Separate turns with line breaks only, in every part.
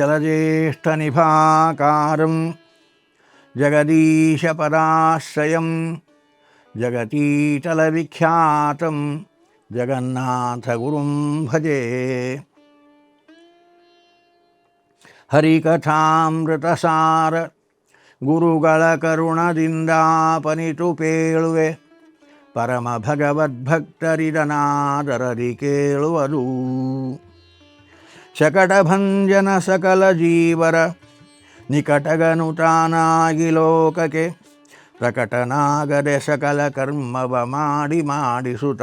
జలజ్యేష్ఠనిభాకారం జగదీశపరాశ్రయం జగతీటలవిఖ్యాతం జగన్నాథగురుం భజే ಹರಿಕಥಾಮೃತಸಾರ ಗುರುಗಳ ಕರುಣದಿಂದಾಪನಿತು ಪೇಳುವೆ ಪರಮ ಭಗವದ್ಭಕ್ತರಿದನಾದರದಿ ಕೇಳುವುದು ಶಕಟಭಂಜನ ಸಕಲ ಜೀವರ ನಿಕಟಗನುತಾನಾಗಿ ಲೋಕಕ್ಕೆ ಪ್ರಕಟನಾಗದೆ ಸಕಲ ಕರ್ಮವ ಮಾಡಿ ಮಾಡಿಸುತ್ತ.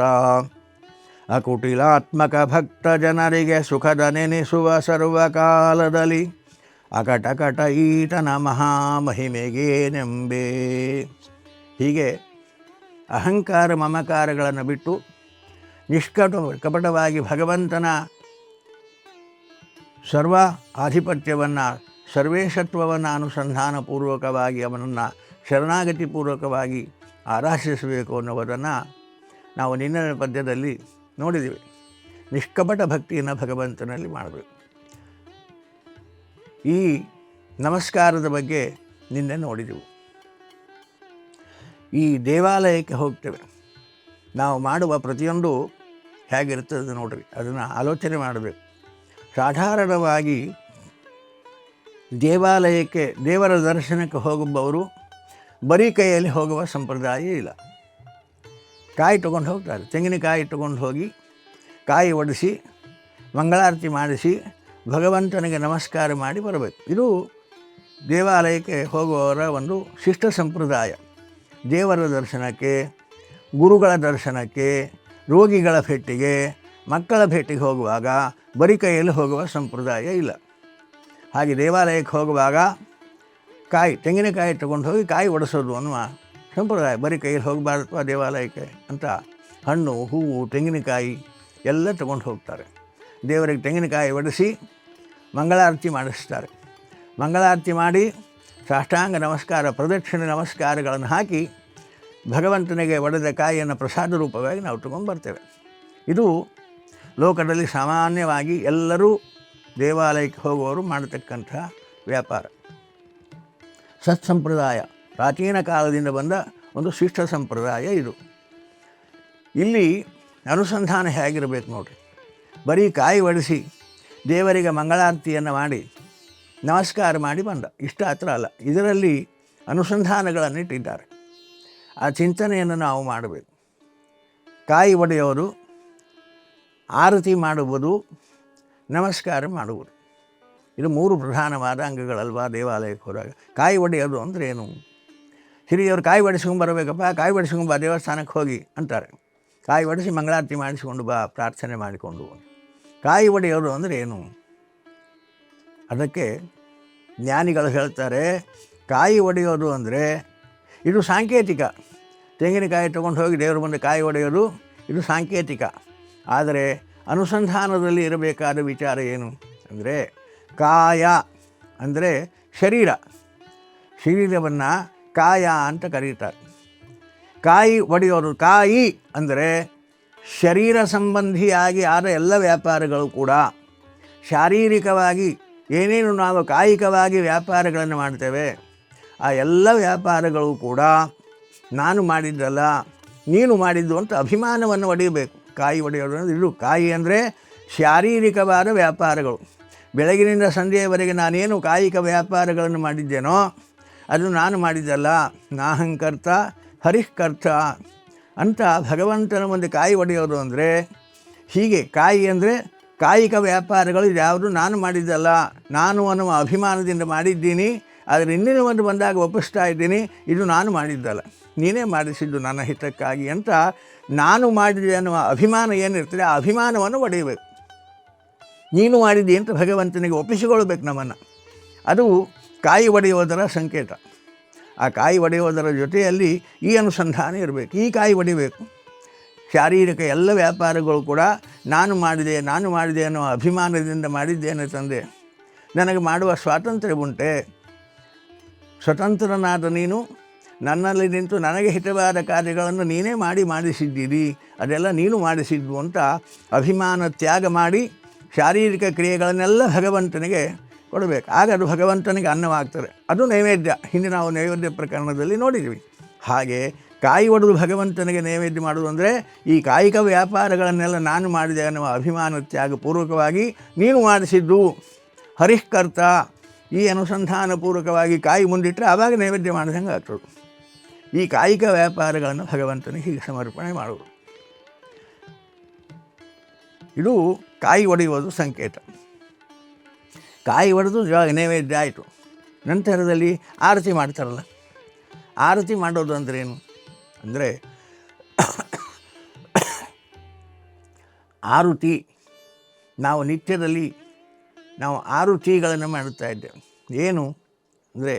ಅಕುಟಿಲಾತ್ಮಕ ಭಕ್ತ ಜನರಿಗೆ ಸುಖದ ನೆನೆಸುವ ಸರ್ವಕಾಲದಲ್ಲಿ ಅಕಟಕಟ ಈತನ ಮಹಾಮಹಿಮೆಗೇನೆಂಬೆ ಹೀಗೆ ಅಹಂಕಾರ ಮಮಕಾರಗಳನ್ನು ಬಿಟ್ಟು ನಿಷ್ಕಟ, ಕಪಟವಾಗಿ ಭಗವಂತನ ಸರ್ವ ಆಧಿಪತ್ಯವನ್ನು, ಸರ್ವೇಶತ್ವವನ್ನು ಅನುಸಂಧಾನಪೂರ್ವಕವಾಗಿ ಅವನನ್ನು ಶರಣಾಗತಿಪೂರ್ವಕವಾಗಿ ಆರಾಧಿಸಬೇಕು ಅನ್ನುವುದನ್ನು ನಾವು ನಿನ್ನೆ ಪದ್ಯದಲ್ಲಿ ನೋಡಿದ್ದೀವಿ. ನಿಷ್ಕಪಟ ಭಕ್ತಿಯನ್ನು ಭಗವಂತನಲ್ಲಿ ಮಾಡಬೇಕು. ಈ ನಮಸ್ಕಾರದ ಬಗ್ಗೆ ನಿನ್ನೆ ನೋಡಿದೆವು. ಈ ದೇವಾಲಯಕ್ಕೆ ಹೋಗ್ತೇವೆ. ನಾವು ಮಾಡುವ ಪ್ರತಿಯೊಂದು ಹೇಗಿರ್ತದೆ ನೋಡ್ರಿ. ಅದನ್ನು ಆಲೋಚನೆ ಮಾಡಬೇಕು. ಸಾಧಾರಣವಾಗಿ ದೇವಾಲಯಕ್ಕೆ, ದೇವರ ದರ್ಶನಕ್ಕೆ ಹೋಗುವವರು ಬರೀ ಕೈಯಲ್ಲಿ ಹೋಗುವ ಸಂಪ್ರದಾಯ ಇಲ್ಲ. ಕಾಯಿ ತೊಗೊಂಡು ಹೋಗ್ತಾರೆ. ತೆಂಗಿನಕಾಯಿ ತೊಗೊಂಡು ಹೋಗಿ ಕಾಯಿ ಒಡಿಸಿ, ಮಂಗಳಾರತಿ ಮಾಡಿಸಿ, ಭಗವಂತನಿಗೆ ನಮಸ್ಕಾರ ಮಾಡಿ ಬರಬೇಕು. ಇದು ದೇವಾಲಯಕ್ಕೆ ಹೋಗುವವರ ಒಂದು ಶಿಷ್ಟ ಸಂಪ್ರದಾಯ. ದೇವರ ದರ್ಶನಕ್ಕೆ, ಗುರುಗಳ ದರ್ಶನಕ್ಕೆ, ರೋಗಿಗಳ ಭೇಟಿಗೆ, ಮಕ್ಕಳ ಭೇಟಿಗೆ ಹೋಗುವಾಗ ಬರೀ ಕೈಯಲ್ಲಿ ಹೋಗುವ ಸಂಪ್ರದಾಯ ಇಲ್ಲ. ಹಾಗೆ ದೇವಾಲಯಕ್ಕೆ ಹೋಗುವಾಗ ಕಾಯಿ, ತೆಂಗಿನಕಾಯಿ ತಗೊಂಡು ಹೋಗಿ ಕಾಯಿ ಒಡಿಸೋದು ಅನ್ನುವ ಸಂಪ್ರದಾಯ. ಬರೀ ಕೈಯಲ್ಲಿ ಹೋಗಬಾರ್ದು ದೇವಾಲಯಕ್ಕೆ ಅಂತ ಹಣ್ಣು, ಹೂವು, ತೆಂಗಿನಕಾಯಿ ಎಲ್ಲ ತಗೊಂಡು ಹೋಗ್ತಾರೆ. ದೇವರಿಗೆ ತೆಂಗಿನಕಾಯಿ ಒಡಿಸಿ ಮಂಗಳಾರತಿ ಮಾಡಿಸ್ತಾರೆ. ಮಂಗಳಾರತಿ ಮಾಡಿ ಸಾಷ್ಟಾಂಗ ನಮಸ್ಕಾರ, ಪ್ರದಕ್ಷಿಣೆ ನಮಸ್ಕಾರಗಳನ್ನು ಹಾಕಿ ಭಗವಂತನಿಗೆ ಒಡೆದ ಕಾಯಿಯನ್ನು ಪ್ರಸಾದ ರೂಪವಾಗಿ ನಾವು ತಗೊಂಡು ಬರ್ತೇವೆ. ಇದು ಲೋಕದಲ್ಲಿ ಸಾಮಾನ್ಯವಾಗಿ ಎಲ್ಲರೂ ದೇವಾಲಯಕ್ಕೆ ಹೋಗುವವರು ಮಾಡತಕ್ಕಂಥ ವ್ಯಾಪಾರ. ಸತ್ಸಂಪ್ರದಾಯ ಪ್ರಾಚೀನ ಕಾಲದಿಂದ ಬಂದ ಒಂದು ಶಿಷ್ಟ ಸಂಪ್ರದಾಯ ಇದು. ಇಲ್ಲಿ ಅನುಸಂಧಾನ ಹೇಗಿರಬೇಕು ನೋಡಿರಿ. ಬರೀ ಕಾಯಿ ಒಡಿಸಿ ದೇವರಿಗೆ ಮಂಗಳಾರತಿಯನ್ನು ಮಾಡಿ, ನಮಸ್ಕಾರ ಮಾಡಿ ಬಂದ. ಇಷ್ಟ ಹತ್ರ ಅಲ್ಲ, ಇದರಲ್ಲಿ ಅನುಸಂಧಾನಗಳನ್ನು ಇಟ್ಟಿದ್ದಾರೆ ಆ ಚಿಂತನೆಯನ್ನು ನಾವು ಮಾಡಬೇಕು. ಕಾಯಿ ಒಡೆಯೋರು ಆರತಿ ಮಾಡುವುದು, ನಮಸ್ಕಾರ ಮಾಡುವುದು. ಇದು ಮೂರು ಪ್ರಧಾನವಾದ ಅಂಗಗಳಲ್ವ ದೇವಾಲಯಕ್ಕೆ ಹೋದಾಗ. ಕಾಯಿ ಒಡೆಯೋದು ಅಂದರೆ ಏನು? ಹಿರಿಯವರು ಕಾಯಿ ಒಡಿಸ್ಕೊಂಡು ಬರಬೇಕಪ್ಪ ಕಾಯಿ ಒಡಿಸ್ಕೊಂಡು ಬಾ ದೇವಸ್ಥಾನಕ್ಕೆ ಹೋಗಿ ಅಂತಾರೆ. ಕಾಯಿ ಒಡಿಸಿ ಮಂಗಳಾರತಿ ಮಾಡಿಸಿಕೊಂಡು ಬಾ, ಪ್ರಾರ್ಥನೆ ಮಾಡಿಕೊಂಡು ಕಾಯಿ ಒಡೆಯೋದು ಅಂದರೆ ಏನು? ಅದಕ್ಕೆ ಜ್ಞಾನಿಗಳು ಹೇಳ್ತಾರೆ ಕಾಯಿ ಒಡೆಯೋದು ಅಂದರೆ ಇದು ಸಾಂಕೇತಿಕ. ತೆಂಗಿನಕಾಯಿ ತೊಗೊಂಡು ಹೋಗಿ ದೇವರು ಮುಂದೆ ಕಾಯಿ ಒಡೆಯೋದು, ಇದು ಸಾಂಕೇತಿಕ. ಆದರೆ ಅನುಸಂಧಾನದಲ್ಲಿ ಇರಬೇಕಾದ ವಿಚಾರ ಏನು ಅಂದರೆ ಕಾಯ ಅಂದರೆ ಶರೀರ. ಶರೀರವನ್ನು ಕಾಯ ಅಂತ ಕರೀತಾರೆ. ಕಾಯಿ ಒಡೆಯೋದು ಕಾಯಿ ಅಂದರೆ ಶರೀರ ಸಂಬಂಧಿಯಾಗಿ ಆದ ಎಲ್ಲ ವ್ಯಾಪಾರಗಳು ಕೂಡ ಶಾರೀರಿಕವಾಗಿ ಏನೇನು ನಾವು ಕಾಯಿಕವಾಗಿ ವ್ಯಾಪಾರಗಳನ್ನು ಮಾಡ್ತೇವೆ, ಆ ಎಲ್ಲ ವ್ಯಾಪಾರಗಳು ಕೂಡ ನಾನು ಮಾಡಿದ್ದಲ್ಲ, ನೀನು ಮಾಡಿದ್ದು ಅಂತ ಅಭಿಮಾನವನ್ನು ಒಡೆಯಬೇಕು. ಕಾಯಿ ಒಡೆಯೋದು ಅಂದರೆ ಇದು ಕಾಯಿ ಅಂದರೆ ಶಾರೀರಿಕವಾದ ವ್ಯಾಪಾರಗಳು. ಬೆಳಗಿನಿಂದ ಸಂಜೆಯವರೆಗೆ ನಾನೇನು ಕಾಯಿಕ ವ್ಯಾಪಾರಗಳನ್ನು ಮಾಡಿದ್ದೇನೋ ಅದು ನಾನು ಮಾಡಿದ್ದಲ್ಲ. ನಾಹಂಕರ್ತ ಹರಿಃಕರ್ತ ಅಂತ ಭಗವಂತನ ಮುಂದೆ ಕಾಯಿ ಒಡೆಯೋದು ಅಂದರೆ ಹೀಗೆ ಕಾಯಿ ಅಂದರೆ ಕಾಯಿಕ ವ್ಯಾಪಾರಗಳು ಯಾವುದು ನಾನು ಮಾಡಿದ್ದಲ್ಲ. ನಾನು ಅನ್ನುವ ಅಭಿಮಾನದಿಂದ ಮಾಡಿದ್ದೀನಿ. ಆದರೆ ಇನ್ನೇನು ಒಂದು ಬಂದಾಗ ಒಪ್ಪಿಸ್ತಾ ಇದ್ದೀನಿ, ಇದು ನಾನು ಮಾಡಿದ್ದಲ್ಲ. ನೀನೇ ಮಾಡಿಸಿದ್ದು ನನ್ನ ಹಿತಕ್ಕಾಗಿ ಅಂತ ನಾನು ಮಾಡಿದೆ ಅನ್ನುವ ಅಭಿಮಾನ ಏನಿರ್ತದೆ ಆ ಅಭಿಮಾನವನ್ನು ಒಡೆಯಬೇಕು. ನೀನು ಮಾಡಿದೆ ಅಂತ ಭಗವಂತನಿಗೆ ಒಪ್ಪಿಸಿಕೊಳ್ಬೇಕು ನಮ್ಮನ್ನು. ಅದು ಕಾಯಿ ಒಡೆಯುವುದರ ಸಂಕೇತ. ಆ ಕಾಯಿ ಒಡೆಯುವುದರ ಜೊತೆಯಲ್ಲಿ ಈ ಅನುಸಂಧಾನ ಇರಬೇಕು. ಈ ಕಾಯಿ ಒಡೆಯಬೇಕು ಶಾರೀರಿಕ ಎಲ್ಲ ವ್ಯಾಪಾರಗಳು ಕೂಡ ನಾನು ಮಾಡಿದೆ ನಾನು ಮಾಡಿದೆ ಅನ್ನೋ ಅಭಿಮಾನದಿಂದ ಮಾಡಿದ್ದೇನೆ ತಂದೆ. ನನಗೆ ಮಾಡುವ ಸ್ವಾತಂತ್ರ್ಯ ಉಂಟೆ. ಸ್ವತಂತ್ರನಾದ ನೀನು ನನ್ನಲ್ಲಿ ನಿಂತು ನನಗೆ ಹಿತವಾದ ಕಾರ್ಯಗಳನ್ನು ನೀನೇ ಮಾಡಿ ಮಾಡಿಸಿದ್ದೀರಿ. ಅದೆಲ್ಲ ನೀನು ಮಾಡಿಸಿದ್ದು ಅಂತ ಅಭಿಮಾನ ತ್ಯಾಗ ಮಾಡಿ ಶಾರೀರಿಕ ಕ್ರಿಯೆಗಳನ್ನೆಲ್ಲ ಭಗವಂತನಿಗೆ ಕೊಡಬೇಕು. ಆಗ ಅದು ಭಗವಂತನಿಗೆ ಅನ್ನವಾಗ್ತದೆ. ಅದು ನೈವೇದ್ಯ. ಹಿಂದೆ ನಾವು ನೈವೇದ್ಯ ಪ್ರಕರಣದಲ್ಲಿ ನೋಡಿದ್ವಿ. ಹಾಗೆ ಕಾಯಿ ಒಡೆದು ಭಗವಂತನಿಗೆ ನೈವೇದ್ಯ ಮಾಡೋದು ಅಂದರೆ ಈ ಕಾಯಿಕ ವ್ಯಾಪಾರಗಳನ್ನೆಲ್ಲ ನಾನು ಮಾಡಿದೆ ಅನ್ನುವ ಅಭಿಮಾನ ತ್ಯಾಗ ಪೂರ್ವಕವಾಗಿ ನೀನು ಮಾಡಿಸಿದ್ದು. ಹರಿಷ್ಕರ್ತ ಈ ಅನುಸಂಧಾನಪೂರ್ವಕವಾಗಿ ಕಾಯಿ ಮುಂದಿಟ್ಟರೆ ಆವಾಗ ನೈವೇದ್ಯ ಮಾಡಿದಂಗೆ ಆಗ್ತದೆ. ಈ ಕಾಯಿಕ ವ್ಯಾಪಾರಗಳನ್ನು ಭಗವಂತನಿಗೆ ಹೀಗೆ ಸಮರ್ಪಣೆ ಮಾಡುವುದು. ಇದು ಕಾಯಿ ಒಡೆಯುವುದು ಸಂಕೇತ. ಕಾಯಿ ಒಡೆದು ನೈವೇದ್ಯ ಆಯಿತು. ನಂತರದಲ್ಲಿ ಆರತಿ ಮಾಡ್ತಾರಲ್ಲ, ಆರತಿ ಮಾಡೋದು ಅಂದ್ರೇನು ಅಂದರೆ ಆರುತಿ, ನಾವು ನಿತ್ಯದಲ್ಲಿ ನಾವು ಆರುತಿಗಳನ್ನು ಮಾಡುತ್ತಾ ಇದ್ದೇವೆ. ಏನು? ಅಂದರೆ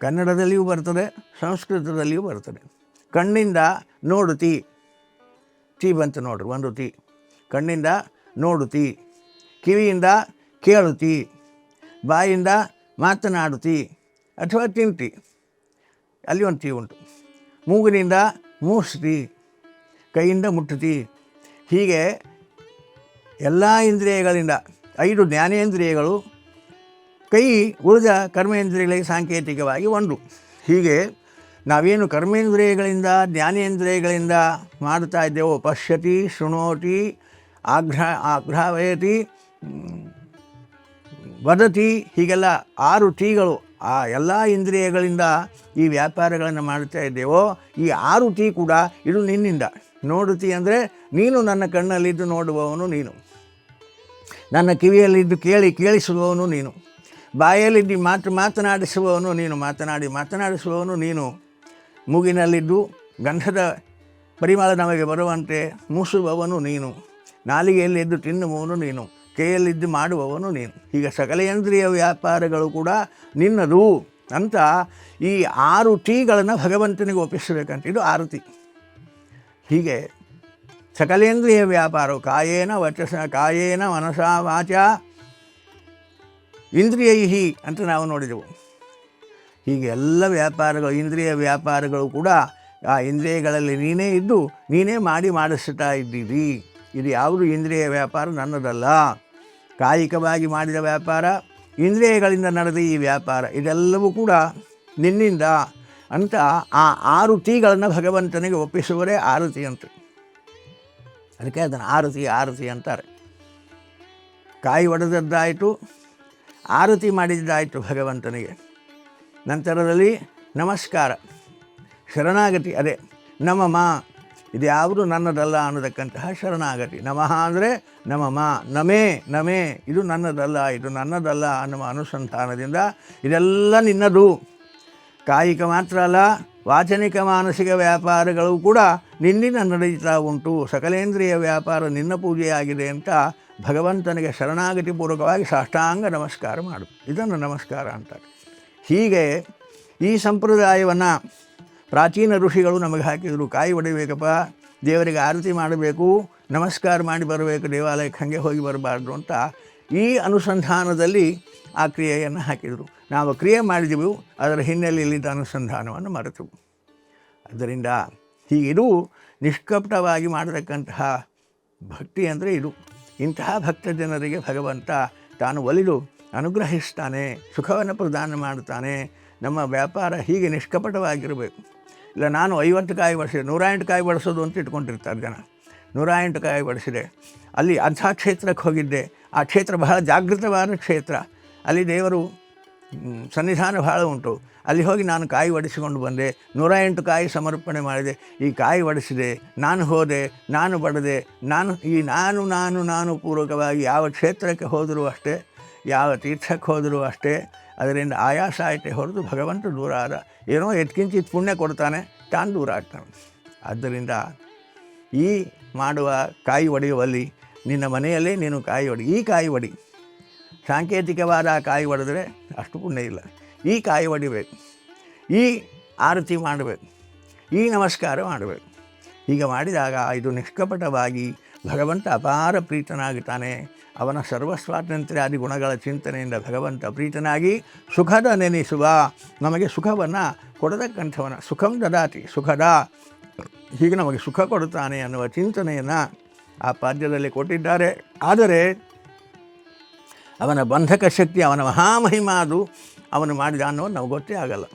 ಕನ್ನಡದಲ್ಲಿಯೂ ಬರ್ತದೆ, ಸಂಸ್ಕೃತದಲ್ಲಿಯೂ ಬರ್ತದೆ. ಕಣ್ಣಿಂದ ನೋಡುತ್ತಿ ತೀ ಬಂತು ನೋಡ್ರಿ, ಒಂದು ತೀ. ಕಣ್ಣಿಂದ ನೋಡುತ್ತಿ ಕಿವಿಯಿಂದ ಕೇಳುತ್ತಿ ಬಾಯಿಂದ ಮಾತನಾಡುತ್ತಿ ಅಥವಾ ತಿಂತಿ. ಅಲ್ಲಿ ಒಂದು ತೀ ಉಂಟು. ಮೂಗಿನಿಂದ ಮೂಸ್ತಿ, ಕೈಯಿಂದ ಮುಟ್ಟುತ್ತಿ ಹೀಗೆ ಎಲ್ಲ ಇಂದ್ರಿಯಗಳಿಂದ, ಐದು ಜ್ಞಾನೇಂದ್ರಿಯಗಳು ಕೈ ಉಳಿದ ಕರ್ಮೇಂದ್ರಿಯಗಳಿಗೆ ಸಾಂಕೇತಿಕವಾಗಿ ಒಂದು. ಹೀಗೆ ನಾವೇನು ಕರ್ಮೇಂದ್ರಿಯಗಳಿಂದ, ಜ್ಞಾನೇಂದ್ರಿಯಗಳಿಂದ ಮಾಡ್ತಾ ಇದ್ದೇವೋ, ಪಶ್ಯತಿ, ಶೃಣೋತಿ, ಆಗ್ರಹ ಆಗ್ರಹವಯತಿ ವದತಿ, ಹೀಗೆಲ್ಲ ಆರು ಟೀಗಳು, ಆ ಎಲ್ಲ ಇಂದ್ರಿಯಗಳಿಂದ ಈ ವ್ಯಾಪಾರಗಳನ್ನು ಮಾಡ್ತಾ ಇದ್ದೇವೋ, ಈ ಆರು ಟೀ ಕೂಡ ಇದು ನಿನ್ನಿಂದ. ನೋಡುತ್ತಿ ಅಂದರೆ ನೀನು ನನ್ನ ಕಣ್ಣಲ್ಲಿದ್ದು ನೋಡುವವನು ನೀನು. ನನ್ನ ಕಿವಿಯಲ್ಲಿದ್ದು ಕೇಳಿ ಕೇಳಿಸುವವನು ನೀನು. ಬಾಯಲ್ಲಿದ್ದು ಮಾತು ಮಾತನಾಡಿಸುವವನು ನೀನು ಮಾತನಾಡಿ, ಮಾತನಾಡಿಸುವವನು ನೀನು. ಮೂಗಿನಲ್ಲಿದ್ದು ಗಂಧದ ಪರಿಮಳ ನಮಗೆ ಬರುವಂತೆ ಮೂಸುವವನು ನೀನು. ನಾಲಿಗೆಯಲ್ಲಿದ್ದು ತಿನ್ನುವವನು ನೀನು. ಕೈಯಲ್ಲಿದ್ದು ಮಾಡುವವನು ನೀನು. ಈಗ ಸಕಲೇಂದ್ರಿಯ ವ್ಯಾಪಾರಗಳು ಕೂಡ ನಿನ್ನದು. ಅಂತ ಈ ಆರು ಟೀಗಳನ್ನು ಭಗವಂತನಿಗೆ ಒಪ್ಪಿಸಬೇಕಂತ. ಇದು ಆರತಿ ಹೀಗೆ ಸಕಲೇಂದ್ರಿಯ ವ್ಯಾಪಾರವು ಕಾಯೇನ ವಚಸ, ಕಾಯೇನ ಮನಸ ವಾಚ ಇಂದ್ರಿಯೈಹಿ ಅಂತ ನಾವು ನೋಡಿದೆವು. ಹೀಗೆ ಎಲ್ಲ ವ್ಯಾಪಾರಗಳು, ಇಂದ್ರಿಯ ವ್ಯಾಪಾರಗಳು ಕೂಡ ಆ ಇಂದ್ರಿಯಗಳಲ್ಲಿ ನೀನೇ ಇದ್ದು ನೀನೇ ಮಾಡಿ ಮಾಡಿಸ್ತಾ ಇದ್ದೀರಿ. ಇದು ಯಾವುದು ಇಂದ್ರಿಯ ವ್ಯಾಪಾರ? ನನ್ನದಲ್ಲ. ಕಾಯಿಕವಾಗಿ ಮಾಡಿದ ವ್ಯಾಪಾರ, ಇಂದ್ರಿಯಗಳಿಂದ ನಡೆದ ಈ ವ್ಯಾಪಾರ, ಇದೆಲ್ಲವೂ ಕೂಡ ನಿನ್ನಿಂದ ಅಂತ ಆ ಆರು ತೀಗಳನ್ನು ಭಗವಂತನಿಗೆ ಒಪ್ಪಿಸುವರೇ ಆರತಿ ಅಂತ. ಅದಕ್ಕೆ ಅದನ್ನು ಆರತಿ ಆರತಿ ಅಂತಾರೆ. ಕಾಯಿ ಒಡೆದದ್ದಾಯಿತು ಆರತಿ ಮಾಡಿದ್ದಾಯಿತು ಭಗವಂತನಿಗೆ. ನಂತರದಲ್ಲಿ ನಮಸ್ಕಾರ, ಶರಣಾಗತಿ, ಅದೇ ನಮಮ ಇದು ಯಾವುದು ನನ್ನದಲ್ಲ ಅನ್ನತಕ್ಕಂತಹ ಶರಣಾಗತಿ. ನಮಃ ಅಂದರೆ ನಮಮ ನಮೇ ನಮೇ, ಇದು ನನ್ನದಲ್ಲ ಇದು ನನ್ನದಲ್ಲ ಅನ್ನುವ ಅನುಸಂಧಾನದಿಂದ ಇದೆಲ್ಲ ನಿನ್ನದು. ಕಾಯಿಕ ಮಾತ್ರ ಅಲ್ಲ, ವಾಚನಿಕ ಮಾನಸಿಕ ವ್ಯಾಪಾರಗಳು ಕೂಡ ನಿನ್ನಿಂದ ನಡೀತಾ ಉಂಟು. ಸಕಲೇಂದ್ರಿಯ ವ್ಯಾಪಾರ ನಿನ್ನ ಪೂಜೆಯಾಗಿದೆ ಅಂತ ಭಗವಂತನಿಗೆ ಶರಣಾಗತಿ ಪೂರ್ವಕವಾಗಿ ಸಾಷ್ಟಾಂಗ ನಮಸ್ಕಾರ ಮಾಡು. ಇದನ್ನು ನಮಸ್ಕಾರ ಅಂತಾರೆ. ಹೀಗೆ ಈ ಸಂಪ್ರದಾಯವನ್ನು ಪ್ರಾಚೀನ ಋಷಿಗಳು ನಮಗೆ ಹಾಕಿದರು. ಕಾಯಿ ಹೊಡಿಬೇಕಪ್ಪ ದೇವರಿಗೆ ಆರತಿ ಮಾಡಬೇಕು, ನಮಸ್ಕಾರ ಮಾಡಿ ಬರಬೇಕು, ದೇವಾಲಯಕ್ಕೆ ಹಾಗೆ ಹೋಗಿ ಬರಬಾರ್ದು ಅಂತ ಈ ಅನುಸಂಧಾನದಲ್ಲಿ ಆ ಕ್ರಿಯೆಯನ್ನು ಹಾಕಿದರು. ನಾವು ಕ್ರಿಯೆ ಮಾಡಿದೆವು, ಅದರ ಹಿನ್ನೆಲೆಯಲ್ಲಿದ್ದ ಅನುಸಂಧಾನವನ್ನು ಮರೆತು ಆದ್ದರಿಂದ ಹೀಗಿದು ನಿಷ್ಕಪಟವಾಗಿ ಮಾಡತಕ್ಕಂತಹ ಭಕ್ತಿ ಅಂದರೆ ಇದು. ಇಂತಹ ಭಕ್ತ ಜನರಿಗೆ ಭಗವಂತ ತಾನು ಒಲಿದು ಅನುಗ್ರಹಿಸ್ತಾನೆ, ಸುಖವನ್ನು ಪ್ರದಾನ ಮಾಡ್ತಾನೆ ನಮ್ಮ ವ್ಯಾಪಾರ ಹೀಗೆ ನಿಷ್ಕಪಟವಾಗಿರಬೇಕು. ಇಲ್ಲ, ನಾನು ಐವತ್ತು ಕಾಯಿ ಬಡಿಸಿದೆ ನೂರ ಎಂಟು ಕಾಯಿ ಬಡಿಸೋದು ಅಂತ ಇಟ್ಕೊಂಡಿರ್ತಾರೆ ಜನ. ನೂರ ಎಂಟು ಕಾಯಿ ಬಡಿಸಿದೆ ಅಲ್ಲಿ ಅಂಥ ಕ್ಷೇತ್ರಕ್ಕೆ ಹೋಗಿದ್ದೆ. ಆ ಕ್ಷೇತ್ರ ಬಹಳ ಜಾಗೃತವಾದ ಕ್ಷೇತ್ರ. ಅಲ್ಲಿ ದೇವರು ಸನ್ನಿಧಾನ ಭಾಳ ಉಂಟು. ಅಲ್ಲಿ ಹೋಗಿ ನಾನು ಕಾಯಿ ಒಡಿಸಿಕೊಂಡು ಬಂದೆ. ನೂರ ಎಂಟು ಕಾಯಿ ಸಮರ್ಪಣೆ ಮಾಡಿದೆ. ಈ ಕಾಯಿ ಒಡಿಸಿದೆ, ನಾನು ಹೋದೆ, ನಾನು ಬಡದೆ, ನಾನು ಈ ನಾನು ನಾನು ನಾನು ಪೂರ್ವಕವಾಗಿ ಯಾವ ಕ್ಷೇತ್ರಕ್ಕೆ ಹೋದರೂ ಅಷ್ಟೇ, ಯಾವ ತೀರ್ಥಕ್ಕೆ ಹೋದರೂ ಅಷ್ಟೇ, ಅದರಿಂದ ಆಯಾಸ ಆಯಿತೆ ಹೊರತು ಭಗವಂತ ದೂರ ಆದ. ಏನೋ ಎತ್ಕಿಂಚಿತ್ ಪುಣ್ಯ ಕೊಡ್ತಾನೆ, ತಾನು ದೂರ ಆಗ್ತಾನೆ. ಆದ್ದರಿಂದ ಈ ಮಾಡುವ ಕಾಯಿ ಒಡೆಯುವಲ್ಲಿ ನಿನ್ನ ಮನೆಯಲ್ಲೇ ನೀನು ಕಾಯಿ ಒಡಿ, ಈ ಕಾಯಿ ಒಡಿ. ಸಾಂಕೇತಿಕವಾದ ಕಾಯಿ ಹೊಡೆದ್ರೆ ಅಷ್ಟು ಪುಣ್ಯ ಇಲ್ಲ. ಈ ಕಾಯಿ ಹೊಡಿಬೇಕು ಈ ಆರತಿ ಮಾಡಬೇಕು. ಈ ನಮಸ್ಕಾರ ಮಾಡಬೇಕು. ಈಗ ಮಾಡಿದಾಗ ಇದು ನಿಷ್ಕಪಟವಾಗಿ ಭಗವಂತ ಅಪಾರ ಪ್ರೀತನಾಗುತ್ತಾನೆ ಅವನ ಸರ್ವ ಸ್ವಾತಂತ್ರ್ಯಾದಿ ಗುಣಗಳ ಚಿಂತನೆಯಿಂದ ಭಗವಂತ ಪ್ರೀತನಾಗಿ ಸುಖದ ನೆನೆಸುವ. ನಮಗೆ ಸುಖವನ್ನು ಕೊಡತಕ್ಕಂಥವನ. ಸುಖಂ ದದಾತಿ. ಸುಖದ. ಹೀಗೆ ನಮಗೆ ಸುಖ ಕೊಡುತ್ತಾನೆ ಅನ್ನುವ ಚಿಂತನೆಯನ್ನು ಆ ಪಾದ್ಯದಲ್ಲಿ ಕೊಟ್ಟಿದ್ದಾರೆ. ಆದರೆ ಅವನ ಬಂಧಕ ಶಕ್ತಿ, ಅವನ ಮಹಾಮಹಿಮ ಅದು ಅವನು ಮಾಡಿದ ಅನ್ನೋದು ನಾವು ಗೊತ್ತೇ ಆಗಲ್ಲ.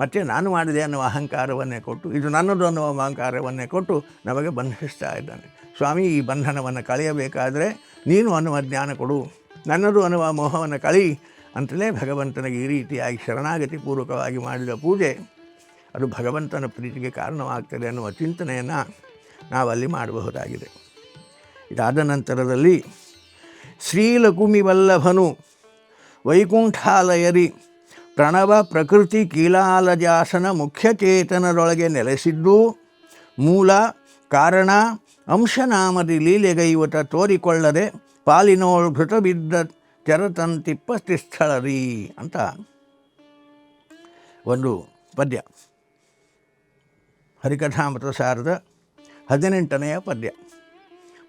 ಮತ್ತು ನಾನು ಮಾಡಿದೆ ಅನ್ನುವ ಅಹಂಕಾರವನ್ನೇ ಕೊಟ್ಟು, ಇದು ನನ್ನದು ಅನ್ನುವ ಅಹಂಕಾರವನ್ನೇ ಕೊಟ್ಟು ನಮಗೆ ಬಂಧಿಸ್ತಾ ಇದ್ದಾನೆ. ಸ್ವಾಮಿ, ಈ ಬಂಧನವನ್ನು ಕಳೆಯಬೇಕಾದರೆ ನೀನು ಅನ್ನುವ ಜ್ಞಾನ ಕೊಡು, ನನ್ನದು ಅನ್ನುವ ಮೋಹವನ್ನು ಕಳಿ ಅಂತಲೇ ಭಗವಂತನಿಗೆ ಈ ರೀತಿಯಾಗಿ ಶರಣಾಗತಿ ಪೂರ್ವಕವಾಗಿ ಮಾಡಿದ ಪೂಜೆ, ಅದು ಭಗವಂತನ ಪ್ರೀತಿಗೆ ಕಾರಣವಾಗ್ತದೆ ಅನ್ನುವ ಚಿಂತನೆಯನ್ನು ನಾವಲ್ಲಿ ಮಾಡಬಹುದಾಗಿದೆ. ಇದಾದ ನಂತರದಲ್ಲಿ ಶ್ರೀಲಕುಮಿ ವಲ್ಲಭನು ವೈಕುಂಠಾಲಯರಿ ಪ್ರಣವ ಪ್ರಕೃತಿ ಕೀಲಾಲಜಾಸನ ಮುಖ್ಯಚೇತನದೊಳಗೆ ನೆಲೆಸಿದ್ದು ಮೂಲ, ಕಾರಣ, ಅಂಶನಾಮದಿ ಲೀಲೆಗೈವತ ತೋರಿಕೊಳ್ಳದೆ ಪಾಲಿನೋಳ್ ಬಿದ್ದ ತೆರತಂತಿಪ್ಪ ಅಂತ ಒಂದು ಪದ್ಯ. ಹರಿಕಥಾಮೃತ ಸಾರದ ಹದಿನೆಂಟನೆಯ ಪದ್ಯ.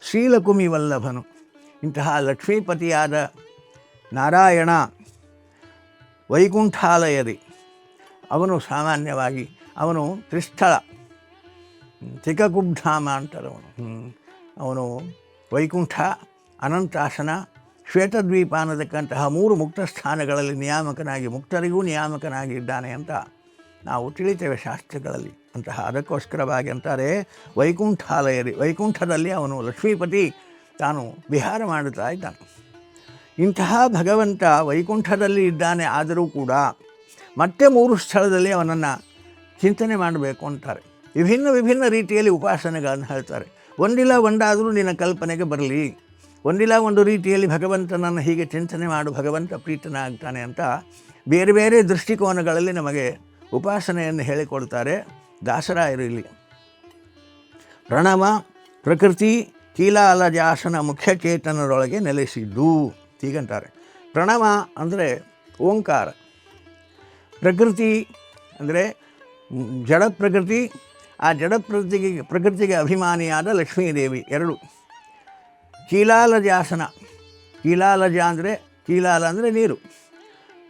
ಶ್ರೀಲಕುಮಿ ವಲ್ಲಭನು ಇಂತಹ ಲಕ್ಷ್ಮೀಪತಿಯಾದ ನಾರಾಯಣ ವೈಕುಂಠಾಲಯದಿ. ಅವನು ಸಾಮಾನ್ಯವಾಗಿ, ಅವನು ತ್ರಿಸ್ಥಳ, ತಿಕಕುಬ್ಧಾಮ ಅಂತಾರೆ ಅವನು. ಅವನು ವೈಕುಂಠ, ಅನಂತಾಸನ ಶ್ವೇತದ್ವೀಪ ಅನ್ನತಕ್ಕಂತಹ ಮೂರು ಮುಕ್ತ ಸ್ಥಾನಗಳಲ್ಲಿ ನಿಯಾಮಕನಾಗಿ, ಮುಕ್ತರಿಗೂ ನಿಯಾಮಕನಾಗಿದ್ದಾನೆ ಅಂತ ನಾವು ತಿಳಿತೇವೆ ಶಾಸ್ತ್ರಗಳಲ್ಲಿ. ಅಂತಹ ಅದಕ್ಕೋಸ್ಕರವಾಗಿ ಅಂತಾರೆ ವೈಕುಂಠಾಲಯದಿ. ವೈಕುಂಠದಲ್ಲಿ ಅವನು ಲಕ್ಷ್ಮೀಪತಿ ತಾನು ವಿಹಾರ ಮಾಡುತ್ತಾ ಇದ್ದಾನೆ. ಇಂತಹ ಭಗವಂತ ವೈಕುಂಠದಲ್ಲಿ ಇದ್ದಾನೆ ಆದರೂ ಕೂಡ ಮತ್ತೆ ಮೂರು ಸ್ಥಳದಲ್ಲಿ ಅವನನ್ನು ಚಿಂತನೆ ಮಾಡಬೇಕು ಅಂತಾರೆ. ವಿಭಿನ್ನ ವಿಭಿನ್ನ ರೀತಿಯಲ್ಲಿ ಉಪಾಸನೆಗಳನ್ನು ಹೇಳ್ತಾರೆ. ಒಂದಿಲ್ಲ ಒಂದಾದರೂ ನಿನ್ನ ಕಲ್ಪನೆಗೆ ಬರಲಿ. ಒಂದಿಲ್ಲ ಒಂದು ರೀತಿಯಲ್ಲಿ ಭಗವಂತನನ್ನು ಹೀಗೆ ಚಿಂತನೆ ಮಾಡು, ಭಗವಂತ ಪ್ರೀತನಾಗ್ತಾನೆ ಅಂತ ಬೇರೆ ಬೇರೆ ದೃಷ್ಟಿಕೋನಗಳಲ್ಲಿ ನಮಗೆ ಉಪಾಸನೆಯನ್ನು ಹೇಳಿಕೊಡ್ತಾರೆ ದಾಸರಾಯರು ಇಲ್ಲಿ. ಪ್ರಣವ ಪ್ರಕೃತಿ ಕೀಲಾಲಜಾಸನ ಮುಖ್ಯ ಚೇತನದೊಳಗೆ ನೆಲೆಸಿದ್ದು ಹೀಗಂತಾರೆ. ಪ್ರಣವ ಅಂದರೆ ಓಂಕಾರ. ಪ್ರಕೃತಿ ಅಂದರೆ ಜಡ ಪ್ರಕೃತಿ, ಆ ಜಡ ಪ್ರಕೃತಿಗೆ ಪ್ರಕೃತಿಗೆ ಅಭಿಮಾನಿಯಾದ ಲಕ್ಷ್ಮೀದೇವಿ ಎರಡು. ಕೀಲಾಲಜಾಸನ ಕೀಲಾಲಜ ಅಂದರೆ, ಕೀಲಾಲ ಅಂದರೆ ನೀರು.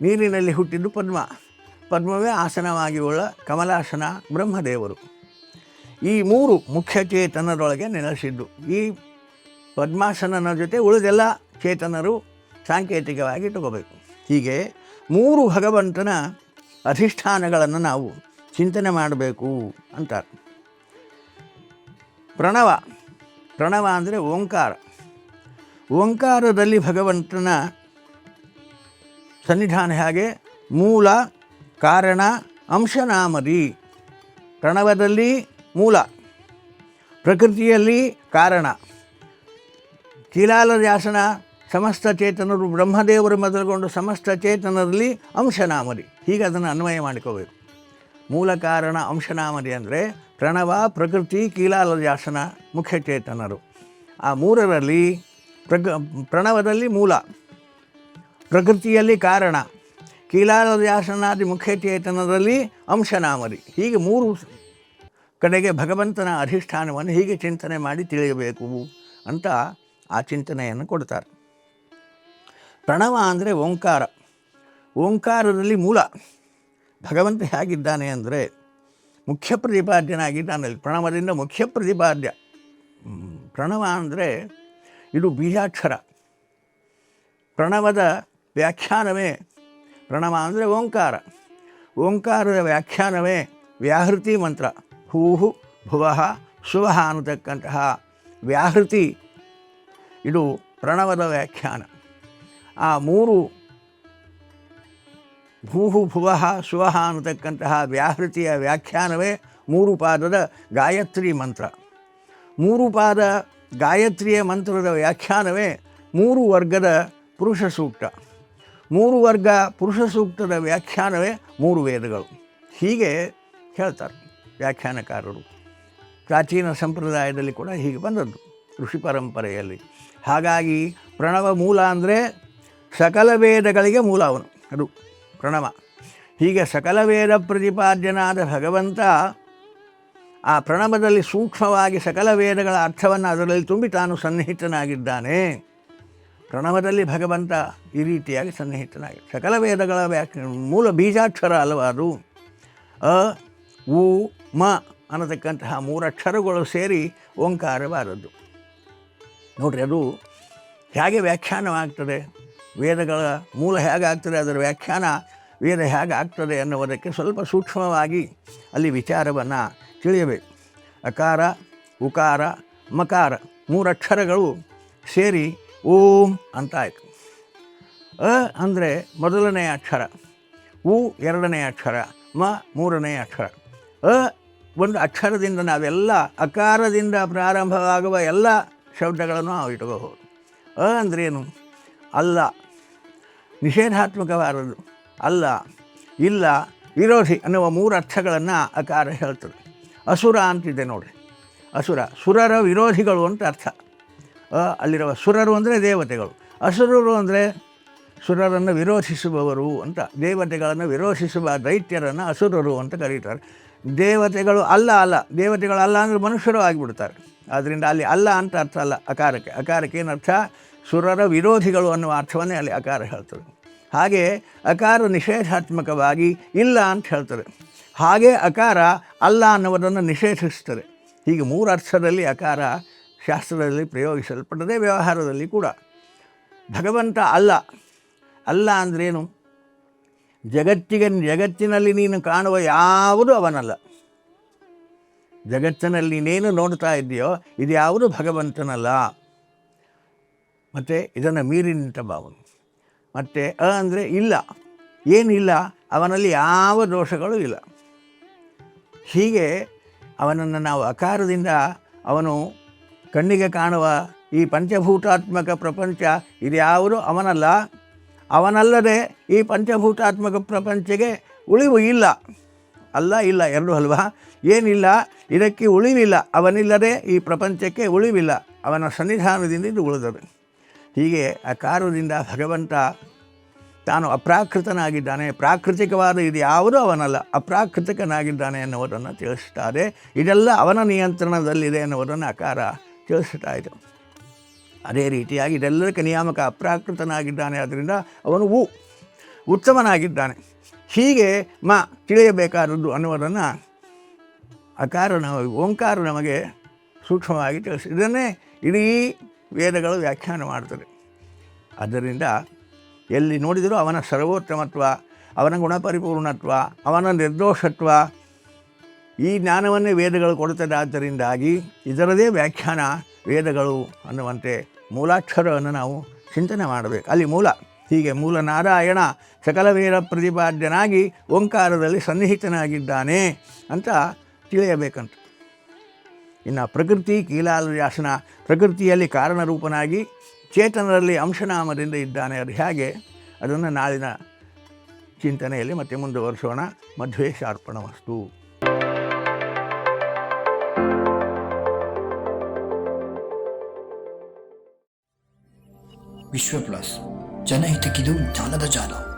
ನೀರಿನಲ್ಲಿ ಹುಟ್ಟಿದ್ದು ಪದ್ಮ. ಪದ್ಮವೇ ಆಸನವಾಗಿ ಉಳ್ಳ ಕಮಲಾಸನ ಬ್ರಹ್ಮದೇವರು. ಈ ಮೂರು ಮುಖ್ಯ ಚೇತನರೊಳಗೆ ನೆಲೆಸಿದ್ದು. ಈ ಪದ್ಮಾಸನನ ಜೊತೆ ಉಳಿದೆಲ್ಲ ಚೇತನರು ಸಾಂಕೇತಿಕವಾಗಿ ಇಟ್ಟುಕೋಬೇಕು ಹೀಗೆ ಮೂರು ಭಗವಂತನ ಅಧಿಷ್ಠಾನಗಳನ್ನು ನಾವು ಚಿಂತನೆ ಮಾಡಬೇಕು ಅಂತಾರೆ. ಪ್ರಣವ ಪ್ರಣವ ಅಂದರೆ ಓಂಕಾರ. ಓಂಕಾರದಲ್ಲಿ ಭಗವಂತನ ಸನ್ನಿಧಾನ ಹೇಗೆ? ಮೂಲ, ಕಾರಣ ಅಂಶನಾಮರಿ ಪ್ರಣವದಲ್ಲಿ ಮೂಲ, ಪ್ರಕೃತಿಯಲ್ಲಿ ಕಾರಣ. ಕೀಲಾಲವ್ಯಾಸನ ಸಮಸ್ತ ಚೇತನರು ಬ್ರಹ್ಮದೇವರು ಮೊದಲುಗೊಂಡು ಸಮಸ್ತ ಚೇತನರಲ್ಲಿ ಅಂಶನಾಮರಿ. ಹೀಗೆ ಅದನ್ನು ಅನ್ವಯ ಮಾಡಿಕೋಬೇಕು. ಮೂಲ ಕಾರಣ ಅಂಶನಾಮರಿ ಅಂದರೆ ಪ್ರಣವ, ಪ್ರಕೃತಿ ಕೀಲಾಲವ್ಯಾಸನ ಮುಖ್ಯ ಚೇತನರು. ಆ ಮೂರರಲ್ಲಿ ಪ್ರಕ, ಪ್ರಣವದಲ್ಲಿ ಮೂಲ, ಪ್ರಕೃತಿಯಲ್ಲಿ ಕಾರಣ. ಕೀಲಾಲವ್ಯಾಸನಾದಿ ಮುಖ್ಯ ಚೇತನದಲ್ಲಿ ಅಂಶನಾಮರಿ. ಹೀಗೆ ಮೂರು ಕಡೆಗೆ ಭಗವಂತನ ಅಧಿಷ್ಠಾನವನ್ನು ಹೀಗೆ ಚಿಂತನೆ ಮಾಡಿ ತಿಳಿಯಬೇಕು ಅಂತ ಆ ಚಿಂತನೆಯನ್ನು ಕೊಡ್ತಾರೆ. ಪ್ರಣವ ಅಂದರೆ ಓಂಕಾರ. ಓಂಕಾರದಲ್ಲಿ ಮೂಲ. ಭಗವಂತ ಹೇಗಿದ್ದಾನೆ ಅಂದರೆ ಮುಖ್ಯ ಪ್ರತಿಪಾದ್ಯನಾಗಿದ್ದಾನೆ ಪ್ರಣವದಿಂದ ಮುಖ್ಯ ಪ್ರತಿಪಾದ್ಯ. ಪ್ರಣವ ಅಂದರೆ ಇದು ಬೀಜಾಕ್ಷರ. ಪ್ರಣವದ ವ್ಯಾಖ್ಯಾನವೇ ಪ್ರಣವ ಅಂದರೆ ಓಂಕಾರ. ಓಂಕಾರದ ವ್ಯಾಖ್ಯಾನವೇ ವ್ಯಾಹೃತಿ ಮಂತ್ರ. ಹೂಹು, ಭುವಃ ಶುವ ಅನ್ನತಕ್ಕಂತಹ ವ್ಯಾಹೃತಿ. ಇದು ಪ್ರಣವದ ವ್ಯಾಖ್ಯಾನ. ಆ ಮೂರು ಭೂಹು ಭುವಃ ಶುವಃ ಅನ್ನತಕ್ಕಂತಹ ವ್ಯಾಹೃತಿಯ ವ್ಯಾಖ್ಯಾನವೇ ಮೂರು ಪಾದದ ಗಾಯತ್ರಿ ಮಂತ್ರ. ಮೂರು ಪಾದ ಗಾಯತ್ರಿಯ ಮಂತ್ರದ ವ್ಯಾಖ್ಯಾನವೇ ಮೂರು ವರ್ಗದ ಪುರುಷ ಸೂಕ್ತ. ಮೂರು ವರ್ಗ ಪುರುಷ ಸೂಕ್ತದ ವ್ಯಾಖ್ಯಾನವೇ ಮೂರು ವೇದಗಳು. ಹೀಗೆ ಹೇಳ್ತಾರೆ. ವ್ಯಾಖ್ಯಾನಕಾರರು. ಪ್ರಾಚೀನ ಸಂಪ್ರದಾಯದಲ್ಲಿ ಕೂಡ ಹೀಗೆ ಬಂದದ್ದು ಋಷಿ ಪರಂಪರೆಯಲ್ಲಿ. ಹಾಗಾಗಿ ಪ್ರಣವ ಮೂಲ ಅಂದರೆ ಸಕಲ ವೇದಗಳಿಗೆ ಮೂಲ ಅವನು, ಅದು ಪ್ರಣವ. ಹೀಗೆ ಸಕಲ ವೇದ ಪ್ರತಿಪಾದ್ಯನಾದ ಭಗವಂತ ಆ ಪ್ರಣವದಲ್ಲಿ ಸೂಕ್ಷ್ಮವಾಗಿ ಸಕಲ ವೇದಗಳ ಅರ್ಥವನ್ನು ಅದರಲ್ಲಿ ತುಂಬಿ ತಾನು ಸನ್ನಿಹಿತನಾಗಿದ್ದಾನೆ. ಪ್ರಣವದಲ್ಲಿ ಭಗವಂತ ಈ ರೀತಿಯಾಗಿ ಸನ್ನಿಹಿತನಾಗಿ ಸಕಲ ವೇದಗಳ ವ್ಯಾಖ್ಯ ಮೂಲ ಬೀಜಾಕ್ಷರ ಅಲವಾರು ಅ, ಉ ಮ ಅನ್ನತಕ್ಕಂತಹ ಮೂರಕ್ಷರಗಳು ಸೇರಿ ಓಂಕಾರವಾದದ್ದು. ನೋಡ್ರಿ ಅದು ಹೇಗೆ ವ್ಯಾಖ್ಯಾನವಾಗ್ತದೆ? ವೇದಗಳ ಮೂಲ ಹೇಗಾಗ್ತದೆ? ಅದರ ವ್ಯಾಖ್ಯಾನ ವೇದ ಹೇಗಾಗ್ತದೆ ಅನ್ನುವುದಕ್ಕೆ ಸ್ವಲ್ಪ ಸೂಕ್ಷ್ಮವಾಗಿ ಅಲ್ಲಿ ವಿಚಾರವನ್ನು ತಿಳಿಯಬೇಕು. ಅಕಾರ, ಉಕಾರ, ಮಕಾರ ಮೂರು ಅಕ್ಷರಗಳು ಸೇರಿ ಓಂ ಅಂತಾಯಿತು. ಅ ಅಂದರೆ ಮೊದಲನೇ ಅಕ್ಷರ, ಉ ಎರಡನೇ ಅಕ್ಷರ, ಮ ಮೂರನೇ ಅಕ್ಷರ. ಅ ಒಂದು ಅಕ್ಷರದಿಂದ ನಾವೆಲ್ಲ ಅಕಾರದಿಂದ ಪ್ರಾರಂಭವಾಗುವ ಎಲ್ಲ ಶಬ್ದಗಳನ್ನು ನಾವು ಇಟ್ಕೋಬಹುದು. ಅ ಅಂದ್ರೇನು? ಅಲ್ಲ. ನಿಷೇಧಾತ್ಮಕವಾದದ್ದು. ಅಲ್ಲ. ಇಲ್ಲ. ವಿರೋಧಿ ಅನ್ನುವ ಮೂರು ಅರ್ಥಗಳನ್ನು ಅಕಾರ ಹೇಳ್ತದೆ. ಅಸುರ ಅಂತಿದೆ ನೋಡಿ. ಅಸುರ. ಸುರರ ವಿರೋಧಿಗಳು ಅಂತ ಅರ್ಥ. ಅ, ಅಲ್ಲಿರುವ ಸುರರು ಅಂದರೆ ದೇವತೆಗಳು. ಅಸುರರು ಅಂದರೆ ಸುರರನ್ನು ವಿರೋಧಿಸುವವರು ಅಂತ. ದೇವತೆಗಳನ್ನು ವಿರೋಧಿಸುವ ದೈತ್ಯರನ್ನು ಅಸುರರು ಅಂತ ಕರೀತಾರೆ. ದೇವತೆಗಳು ಅಲ್ಲ ಅಲ್ಲ, ದೇವತೆಗಳು ಅಲ್ಲ ಅಂದರೆ ಮನುಷ್ಯರು ಆಗಿಬಿಡ್ತಾರೆ. ಆದ್ದರಿಂದ ಅಲ್ಲಿ ಅಲ್ಲ ಅಂತ ಅರ್ಥ ಅಲ್ಲ, ಅಕಾರಕ್ಕೆ. ಅಕಾರಕ್ಕೆ ಏನರ್ಥ ಸುರರ ವಿರೋಧಿಗಳು ಅನ್ನುವ ಅರ್ಥವನ್ನೇ ಅಲ್ಲಿ ಅಕಾರ ಹೇಳ್ತದೆ. ಹಾಗೆ ಅಕಾರ ನಿಷೇಧಾತ್ಮಕವಾಗಿ ಇಲ್ಲ ಅಂತ ಹೇಳ್ತಾರೆ ಹಾಗೆ ಅಕಾರ ಅಲ್ಲ ಅನ್ನುವುದನ್ನು ನಿಷೇಧಿಸ್ತದೆ. ಹೀಗೆ ಮೂರು ಅರ್ಥದಲ್ಲಿ ಅಕಾರ ಶಾಸ್ತ್ರದಲ್ಲಿ ಪ್ರಯೋಗಿಸಲ್ಪಟ್ಟದೆ ವ್ಯವಹಾರದಲ್ಲಿ ಕೂಡ. ಭಗವಂತ ಅಲ್ಲ. ಅಲ್ಲ ಅಂದ್ರೇನು? ಜಗತ್ತಿಗೆ ಜಗತ್ತಿನಲ್ಲಿ ನೀನು ಕಾಣುವ ಯಾವುದು ಅವನಲ್ಲ. ಜಗತ್ತಿನಲ್ಲಿ ನೀನೇನು ನೋಡ್ತಾ ಇದೆಯೋ ಇದು ಯಾವುದು ಭಗವಂತನಲ್ಲ. ಮತ್ತು ಇದನ್ನು ಮೀರಿ ನಿಂತ ಭಾವನೆ. ಮತ್ತು ಅ ಅಂದರೆ ಇಲ್ಲ. ಏನಿಲ್ಲ, ಅವನಲ್ಲಿ ಯಾವ ದೋಷಗಳು ಇಲ್ಲ. ಹೀಗೆ ಅವನನ್ನು ನಾವು ಅಕಾರದಿಂದ ಅವನು ಕಣ್ಣಿಗೆ ಕಾಣುವ ಈ ಪಂಚಭೂತಾತ್ಮಕ ಪ್ರಪಂಚ ಇದ್ಯಾವುದು ಅವನಲ್ಲ. ಅವನಲ್ಲದೆ ಈ ಪಂಚಭೂತಾತ್ಮಕ ಪ್ರಪಂಚಕ್ಕೆ ಉಳಿವು ಇಲ್ಲ. ಅಲ್ಲ, ಇಲ್ಲ, ಎರಡು ಅಲ್ವಾ? ಏನಿಲ್ಲ, ಇದಕ್ಕೆ ಉಳಿವಿಲ್ಲ. ಅವನಿಲ್ಲದೆ ಈ ಪ್ರಪಂಚಕ್ಕೆ ಉಳಿವಿಲ್ಲ. ಅವನ ಸನ್ನಿಧಾನದಿಂದ ಇದು ಉಳಿದದೆ ಹೀಗೆ ಆ ಕಾರದಿಂದ ಭಗವಂತ ತಾನು ಅಪ್ರಾಕೃತನಾಗಿದ್ದಾನೆ. ಪ್ರಾಕೃತಿಕವಾದ ಇದು ಯಾವುದೂ ಅವನಲ್ಲ. ಅಪ್ರಾಕೃತಿಕನಾಗಿದ್ದಾನೆ ಎನ್ನುವುದನ್ನು ತಿಳಿಸ್ತಾರೆ. ಇದೆಲ್ಲ ಅವನ ನಿಯಂತ್ರಣದಲ್ಲಿದೆ ಎನ್ನುವುದನ್ನು ಅಕಾರ ತಿಳಿಸುತ್ತಾ ಇತ್ತು ಅದೇ ರೀತಿಯಾಗಿ ಇದೆಲ್ಲದಕ್ಕೆ ನಿಯಾಮಕ, ಅಪ್ರಾಕೃತನಾಗಿದ್ದಾನೆ. ಆದ್ದರಿಂದ ಅವನು ಉ, ಉತ್ತಮನಾಗಿದ್ದಾನೆ. ಹೀಗೆ ಮ, ತಿಳಿಯಬೇಕಾದದ್ದು ಅನ್ನುವುದನ್ನು ಅಕಾರ ಓಂಕಾರ ನಮಗೆ ಸೂಕ್ಷ್ಮವಾಗಿ ತಿಳಿಸಿ. ಇದನ್ನೇ ಇಡೀ ವೇದಗಳು ವ್ಯಾಖ್ಯಾನ ಮಾಡ್ತದೆ ಆದ್ದರಿಂದ ಎಲ್ಲಿ ನೋಡಿದರೂ ಅವನ ಸರ್ವೋತ್ತಮತ್ವ, ಅವನ ಗುಣಪರಿಪೂರ್ಣತ್ವ, ಅವನ ನಿರ್ದೋಷತ್ವ ಈ ಜ್ಞಾನವನ್ನೇ ವೇದಗಳು ಕೊಡುತ್ತದೆ ಆದ್ದರಿಂದಾಗಿ ಇದರದೇ ವ್ಯಾಖ್ಯಾನ ವೇದಗಳು ಅನ್ನುವಂತೆ ಮೂಲಾಕ್ಷರವನ್ನು ನಾವು ಚಿಂತನೆ ಮಾಡಬೇಕು. ಅಲ್ಲಿ ಮೂಲ, ಹೀಗೆ ಮೂಲ ನಾರಾಯಣ ಸಕಲ ವೇದ ಪ್ರತಿಪಾದ್ಯನಾಗಿ ಓಂಕಾರದಲ್ಲಿ ಸನ್ನಿಹಿತನಾಗಿದ್ದಾನೆ ಅಂತ ತಿಳಿಯಬೇಕಂತ. ಇನ್ನು ಪ್ರಕೃತಿ ಕೀಲಾಲಯಾಸನ ಪ್ರಕೃತಿಯಲ್ಲಿ ಕಾರಣರೂಪನಾಗಿ ಚೇತನರಲ್ಲಿ ಅಂಶನಾಮದಿಂದ ಇದ್ದಾನೆ ಅದು ಹೇಗೆ, ಅದನ್ನು ನಾಳಿನ ಚಿಂತನೆಯಲ್ಲಿ ಮತ್ತೆ ಮುಂದುವರಿಸೋಣ. ಮಧ್ವೇ ಶಾರ್ಪಣ ವಸ್ತು.
વિશ્વ પ્લસ જનહિત કીધું જનદ જાનો